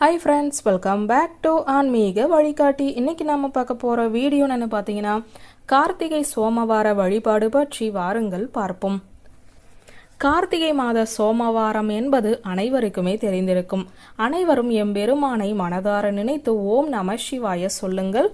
Hi friends welcome back to ஆன்மீக வழிகாட்டி இன்னைக்கு நாம பார்க்க போற வீடியோ என்ன பார்த்தீங்கன்னா கார்த்திகை சோமவார வழிபாடு பற்றி வாருங்கள் பார்ப்போம். கார்த்திகை மாத சோமவாரம் என்பது அனைவருக்குமே தெரிந்திருக்கும். அனைவரும் எம்பெருமானை மனதார நினைத்து ஓம் நம சிவாய சொல்லுங்கள்.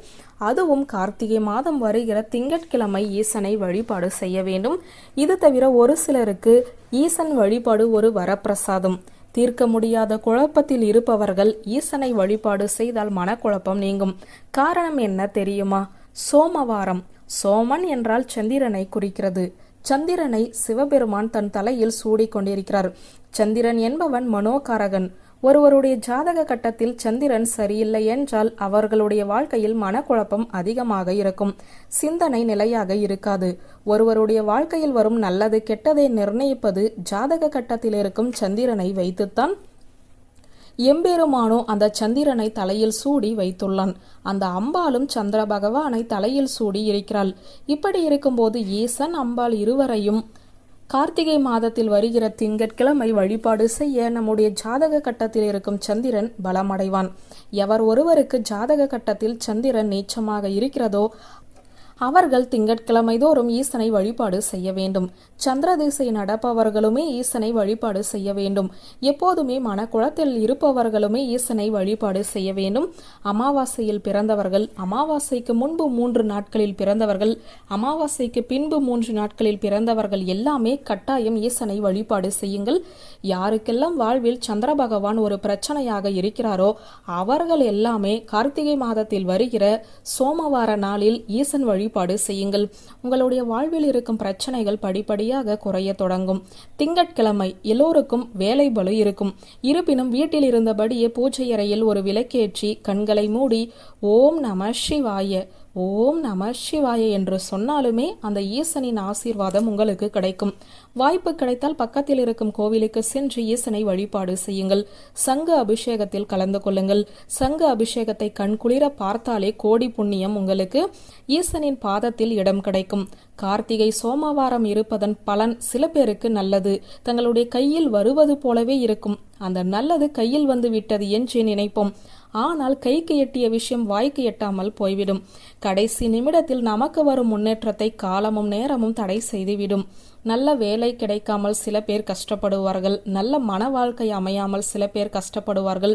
அதுவும் கார்த்திகை மாதம் வருகிற திங்கட்கிழமை ஈசனை வழிபாடு செய்ய வேண்டும். இது தவிர ஒரு சிலருக்கு ஈசன் வழிபாடு ஒரு வரப்பிரசாதம். தீர்க்க முடியாத குழப்பத்தில் இருப்பவர்கள் ஈசனை வழிபாடு செய்தால் மனக்குழப்பம் நீங்கும். காரணம் என்ன தெரியுமா? சோமவாரம். சோமன் என்றால் சந்திரனை குறிக்கிறது. சந்திரனை சிவபெருமான் தன் தலையில் சூடிக் கொண்டிருக்கிறார். சந்திரன் என்பவன் மனோகாரகன். ஒருவருடைய ஜாதக கட்டத்தில் சந்திரன் சரியில்லை என்றால் அவர்களுடைய வாழ்க்கையில் மனக்குழப்பம் அதிகமாக இருக்கும். சிந்தனை நிலையாக இருக்காது. ஒருவருடைய வாழ்க்கையில் வரும் நல்லது கெட்டதை நிர்ணயிப்பது ஜாதக கட்டத்தில் இருக்கும் சந்திரனை வைத்துத்தான் எம்பெருமானோ அந்த சந்திரனை தலையில் சூடி வைத்துள்ளான். அந்த அம்பாலும் சந்திர பகவானை தலையில் சூடி இருக்கிறாள். இப்படி இருக்கும்போது ஈசன் அம்பாள் இருவரையும் கார்த்திகை மாதத்தில் வருகிற திங்கட்கிழமை வழிபாடு செய்ய நம்முடைய ஜாதக கட்டத்தில் இருக்கும் சந்திரன் பலமடைவான். எவர் ஒருவருக்கு ஜாதக கட்டத்தில் சந்திரன் நீச்சமாக இருக்கிறதோ அவர்கள் திங்கட்கிழமை தோறும் ஈசனை வழிபாடு செய்ய வேண்டும். சந்திர திசை நடப்பவர்களுமே ஈசனை வழிபாடு செய்ய வேண்டும். எப்போதுமே மனக்குளத்தில் இருப்பவர்களுமே ஈசனை வழிபாடு செய்ய வேண்டும். அமாவாசையில் பிறந்தவர்கள் அமாவாசைக்கு முன்பு மூன்று நாட்களில் பிறந்தவர்கள் அமாவாசைக்கு பின்பு மூன்று நாட்களில் பிறந்தவர்கள் எல்லாமே கட்டாயம் ஈசனை வழிபாடு செய்யுங்கள். யாருக்கெல்லாம் வாழ்வில் சந்திர பகவான் ஒரு பிரச்சனையாக இருக்கிறாரோ அவர்கள் எல்லாமே கார்த்திகை மாதத்தில் வருகிற சோமவார நாளில் ஈசன் வழி வழிபாடு செய்யுங்கள். உங்களுடைய வாழ்வில் இருக்கும் பிரச்சனைகள் படிப்படியாக குறைய தொடங்கும். திங்கட்கிழமை எல்லோருக்கும் வேலை பலு இருக்கும். இருப்பினும் வீட்டில் இருந்தபடியே பூஜை அறையில் ஒரு விளக்கேற்றி கண்களை மூடி ஓம் நம சிவாய. ஓம் நம சிவாய என்று சொன்னாலுமே அந்த ஈசனின் ஆசீர்வாதம் உங்களுக்கு கிடைக்கும். வாய்ப்பு கிடைத்தால் பக்கத்தில் இருக்கும் கோவிலுக்கு சென்று ஈசனை வழிபாடு செய்யுங்கள். சங்க அபிஷேகத்தில் கலந்து கொள்ளுங்கள். சங்க அபிஷேகத்தை கண்குளிர பார்த்தாலே கோடி புண்ணியம் உங்களுக்கு. ஈசனின் பாதத்தில் இடம் கிடைக்கும். கார்த்திகை சோமவாரம் இருப்பதன் பலன் சில பேருக்கு நல்லது. தங்களுடைய கையில் வருவது போலவே இருக்கும். அந்த நல்லது கையில் வந்து விட்டது என்று நினைப்போம். ஆனால் கைக்கு எட்டிய விஷயம் வாய்க்கு எட்டாமல் போய்விடும். கடைசி நிமிடத்தில் நமக்கு வரும் முன்னேற்றத்தை காலமும் நேரமும் தடை செய்துவிடும். நல்ல வேலை கிடைக்காமல் சில பேர் கஷ்டப்படுவார்கள். நல்ல மன வாழ்க்கை அமையாமல் சில பேர் கஷ்டப்படுவார்கள்.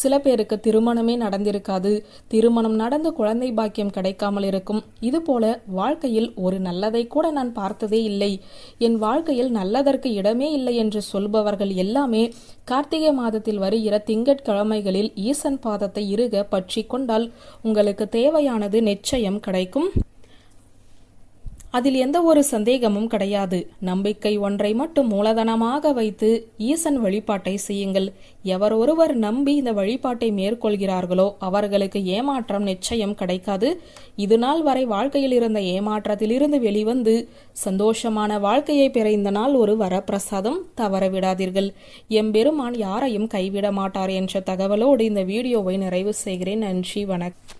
சில பேருக்கு திருமணமே நடந்திருக்காது. திருமணம் நடந்து குழந்தை பாக்கியம் கிடைக்காமல் இருக்கும். இதுபோல வாழ்க்கையில் ஒரு நல்லதை கூட நான் பார்த்ததே இல்லை. என் வாழ்க்கையில் நல்லதற்கு இடமே இல்லை என்று சொல்பவர்கள் எல்லாமே கார்த்திகை கார்த்திகை மாதத்தில் வருகிற திங்கட்கிழமைகளில் ஈசன் பாதத்தை இருக பற்றி கொண்டால் உங்களுக்கு தேவையானது நிச்சயம் கிடைக்கும். அதில் எந்த ஒரு சந்தேகமும் கிடையாது. நம்பிக்கை ஒன்றை மட்டும் மூலதனமாக வைத்து ஈசன் வழிபாட்டை செய்யுங்கள். எவர் ஒருவர் நம்பி இந்த வழிபாட்டை மேற்கொள்கிறார்களோ அவர்களுக்கு ஏமாற்றம் நிச்சயம் கிடைக்காது. இது நாள் வரை வாழ்க்கையில் இருந்த ஏமாற்றத்திலிருந்து வெளிவந்து சந்தோஷமான வாழ்க்கையை பெற இந்த நாள் ஒரு வரப்பிரசாதம். தவற விடாதீர்கள். எம்பெருமான் யாரையும் கைவிட மாட்டார் என்ற தகவலோடு இந்த வீடியோவை நிறைவு செய்கிறேன். நன்றி வணக்கம்.